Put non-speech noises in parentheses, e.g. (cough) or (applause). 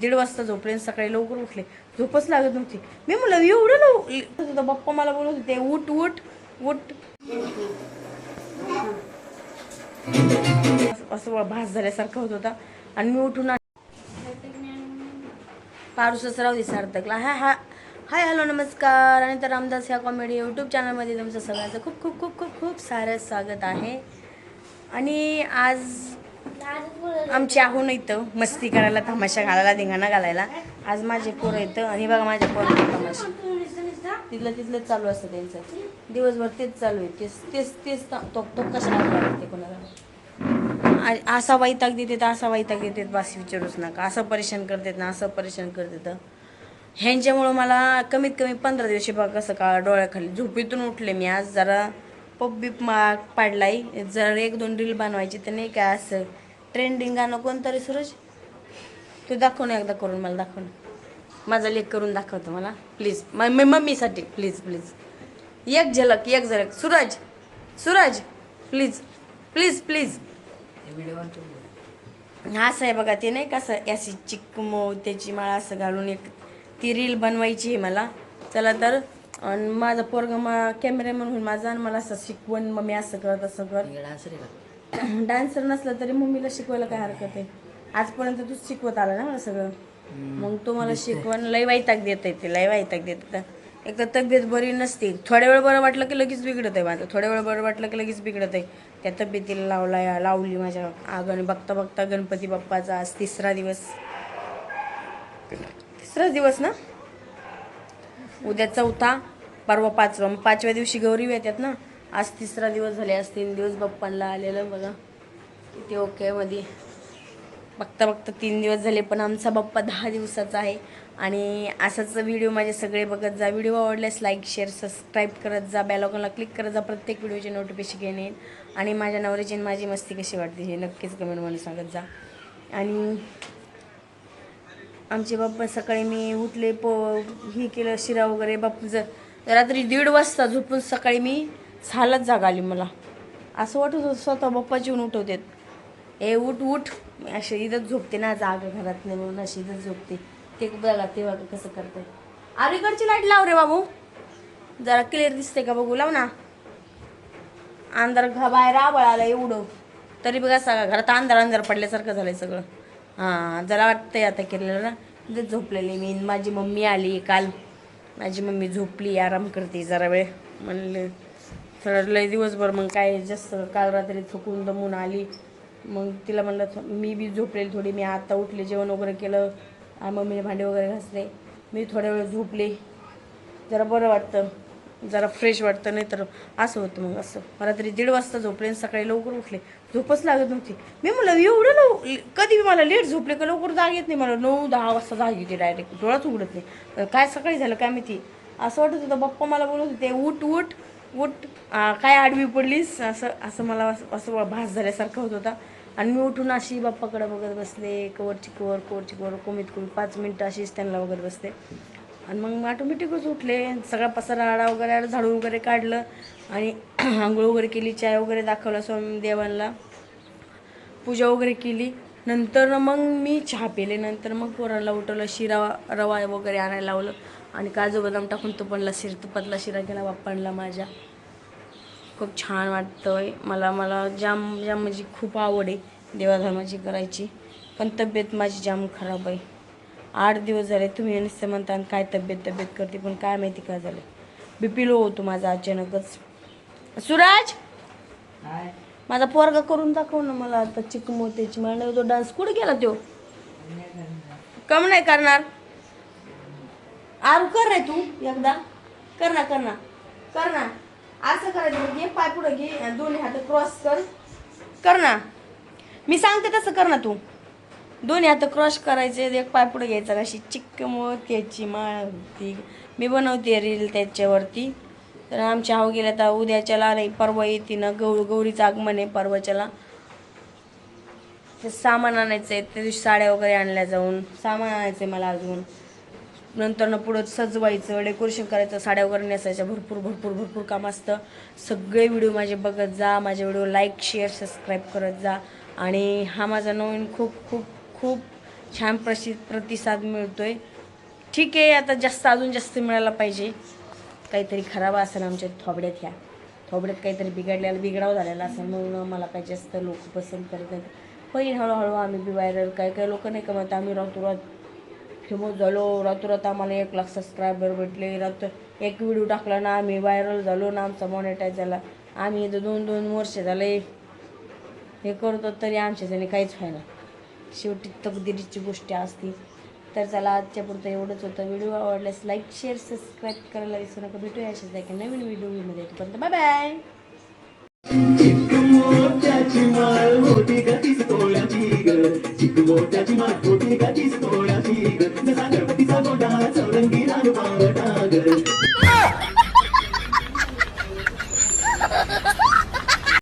दीड वाजता झोपले सकाळी लवकर उठले. झोपच लागत नव्हती. मी म्हणलं एवढं लव होतं बाप्पा मला बोलत होते उठ उठ उठ. असं भास झाल्यासारखं होत होता. आणि मी उठून पारुसच राहू दे सार्थकला. हा हा हाय हॅलो नमस्कार. आणि तर रामदास ह्या कॉमेडी यूट्यूब चॅनलमध्ये तुमचं सगळ्यांचं खूप खूप खूप खूप खूप सारं स्वागत आहे. आणि आज आमची आहून इथं मस्ती करायला तमाशा घालायला धिंगाणा घालायला. आज माझे पोरं येतं आणि बघा माझ्या पोरं तमाशा. तिथलं तिथलंच चालू असतं त्यांचं. दिवसभर तेच चालू आहे. तेच तेच तेच त- तो तो कशाला लागते कोणाला? असा वैताग देतात असा वैताग देतात बस विचारूच नका. असं परेशान करतात ना असं परेशान करतात ह्यांच्यामुळं मला कमीत कमी पंधरा दिवशी बघा कसं का डोळ्याखाली झोपेतून उठले मी. आज जरा पप बीप मा पाडलाय. जर एक दोन रील बनवायची तर नाही काय असं? ट्रेंडिंग गाणं कोणतं रे सूरज? तू दाखव ना एकदा करून मला दाखव ना. माझा लेख करून दाखवतो मला. प्लीज म मम्मीसाठी. प्लीज प्लीज एक झलक एक झलक. Suraj Suraj please please please हा असं आहे बघा ते नाही का असं याची चिकमो त्याची माळा असं घालून एक ती रील बनवायची आहे मला. चला तर आणि माझा पोरगा मा कॅमेरामॅन होईल माझा आणि मला असं शिकवण मम्मी असं कर तसं कर डान्सर नसला तरी मम्मीला शिकवायला काय हरकत आहे? आजपर्यंत तूच शिकवत आला ना मला सगळं. मग तो मला शिकवण लय वैताग देत आहे ते लय वैताग देत होता. एक तर तब्येत बरी नसते. थोड्या वेळ बरं वाटलं की लगेच बिघडत आहे माझं. थोड्या वेळ बरं वाटलं की लगेच बिघडत आहे. त्या तब्येतीला लावला लावली माझ्या आग आणि बघता बघता गणपती बाप्पाचा आज तिसरा दिवस. तिसरा दिवस ना? उद्या चौथा. परवा पाचवा मग पाचव्या दिवशी गौरी येतात ना. आज तिसरा दिवस झाले आज तीन दिवस बाप्पांना आलेलं बघा. किती ओके मध्ये बघता बघता तीन दिवस झाले पण आमचा बाप्पा दहा दिवसाचा आहे. आणि असाच व्हिडिओ माझे सगळे बघत जा. व्हिडिओ आवडल्यास लाईक शेअर सबस्क्राईब करत जा. बेलॉकनला क्लिक करत जा. प्रत्येक व्हिडिओचे नोटिफिकेशन घेणे आणि माझ्या नवऱ्याची माझी मस्ती कशी वाटते हे नक्कीच कमेंटमध्ये सांगत जा. आणि आमचे बाप्पा सकाळी मी उठले पो ही केलं शिरा वगैरे बाप जर रात्री दीड वाजता झोपून सकाळी मी झालंच जागा आली मला. असं वाटत होतं स्वतः बाप्पा जेवून उठवतात. ए उठ उठ. मी अशी इथंच झोपते ना जाग घरात नाही म्हणून अशी इथंच झोपते. ते बघा ते बघा कसं करते अलीकडची लाइट लाव रे बाबू. जरा क्लिअर दिसते का बघू? लाव ना. अंधार घा बाहेर आबळ आला एवढं. तरी बघा सगळं घरात अंधार अंधार पडल्यासारखं झालंय सगळं. हां जरा वाटतंय आता केलेलं ना. तिथेच झोपलेली मी. माझी मम्मी आली काल. माझी मम्मी झोपली आराम करते जरा वेळ. म्हणले थोडं लय दिवसभर मग काय जास्त काल रात्री थकून दमून आली. मग तिला म्हणलं थो- मी बी झोपलेली थोडी मी आता उठले जेवण वगैरे केलं आणि मम्मीने भांडे वगैरे घासले. मी थोड्या वेळ झोपले. जरा बरं वाटतं. जरा फ्रेश वाटतं नाही तर असं होतं मग असं. मला तरी दीड वाजता झोपले आणि सकाळी लवकर उठले. झोपच लागत नव्हती. मी म्हणलं एवढं लव कधी मला लेट झोपले का लवकर जाग येत नाही. मला नऊ दहा वाजता जाग येते डायरेक्ट डोळाच उघडत नाही. काय सकाळी झालं काय माहिती? असं वाटत होतं बाप्पा मला बोलत होते उठ उठ उठ. काय आडवी पडलीस? असं असं मला असं असं भास झाल्यासारखं होत होता. आणि मी उठून अशी बाप्पाकडे बघत बसले. कवरची कवर कवरची कवर कमीत कमी पाच मिनटं अशीच त्यांना बघत बसते आणि मग ऑटोमॅटिकच उठले. सगळा पसारा आडा वगैरे आडा, झाडू वगैरे काढलं आणि (clears throat) आंघोळ वगैरे केली चाय वगैरे दाखवला स्वामी देवांना. पूजा वगैरे केली. नंतर मग मी चहा पिले. नंतर मग पोराला उठवलं शिरा रवा वगैरे आणायला लावलं. आणि काजू बदाम टाकून तुपातला शिर तुपातला शिरा केला बाप्पांना माझ्या. खूप छान वाटतं मला मला जाम जाम म्हणजे खूप आवड आहे देवाधर्माची करायची. पण तब्येत माझी जाम खराब आहे. आठ दिवस झाले तुम्ही नुसतं म्हणता काय तब्येत तब्येत करते पण काय माहिती काय झालं? बी पी लो होतो माझा अचानकच. सुराज! माझा पोरगा करून दाखव ना मला आता चिकमोत्याची. मला तो डान्स. कुठे गेला तो? कम नाही करणार. आरू कर रे तू एकदा. कर ना कर ना. कर ना. असं करायचं बघ, घे पाय पुढे घे दोन्ही हात क्रॉस कर. कर ना. मी सांगते तसं कर ना तू. दोन्ही आता क्रॉस करायचे एक पाय पुढे घ्यायचा अशी चिक्क मोत्याची माळ होती मी बनवते रील त्याच्यावरती. तर आमच्या हाव गेल्या तर उद्याच्याला नाही परवा येते ना गौ गौरीचं आगमन आहे परवाच्याला. ते सामान आणायचं आहे त्या दिवशी साड्या वगैरे आणल्या जाऊन. सामान आणायचं आहे मला अजून. नंतर ना पुढं सजवायचं डेकोरेशन करायचं साड्या वगैरे नेसायच्या भरपूर भरपूर भरपूर काम असतं. सगळे व्हिडिओ माझे बघत जा माझे व्हिडिओ लाईक शेअर सबस्क्राईब करत जा. आणि हा माझा नवीन खूप खूप खूप छान प्रसि प्रतिसाद मिळतो आहे ठीक आहे आता जास्त अजून जास्त मिळायला पाहिजे. काहीतरी खराब असेल आमच्या थोबड्यात ह्या. थोबड्यात काहीतरी बिघडलेलं बिघडाव झालेला असेल म्हणून मला काही जास्त लोक पसंत करत नाहीत पहिली हळूहळू आम्ही बी व्हायरल काही काही लोक नाही का आम्ही रातोरात फेमस झालो. रातोरात आम्हाला एक लाख सबस्क्रायबर भेटले. रात एक व्हिडिओ टाकला ना आम्ही व्हायरल झालो ना आमचा मॉनिटाईज झाला. आम्ही इथं दोन दोन वर्ष झाले. हे करतो तरी आमच्याच्याने काहीच व्हायला शेवटी तकदिरीची गोष्ट असते. तर चला आजच्या पुरतं एवढंच होतं. व्हिडिओ आवडल्यास लाईक शेअर सबस्क्राईब करायला विसरू नका. भेटूया अशाच की नवीन व्हिडिओमध्ये येतोपर्यंत बाय बाय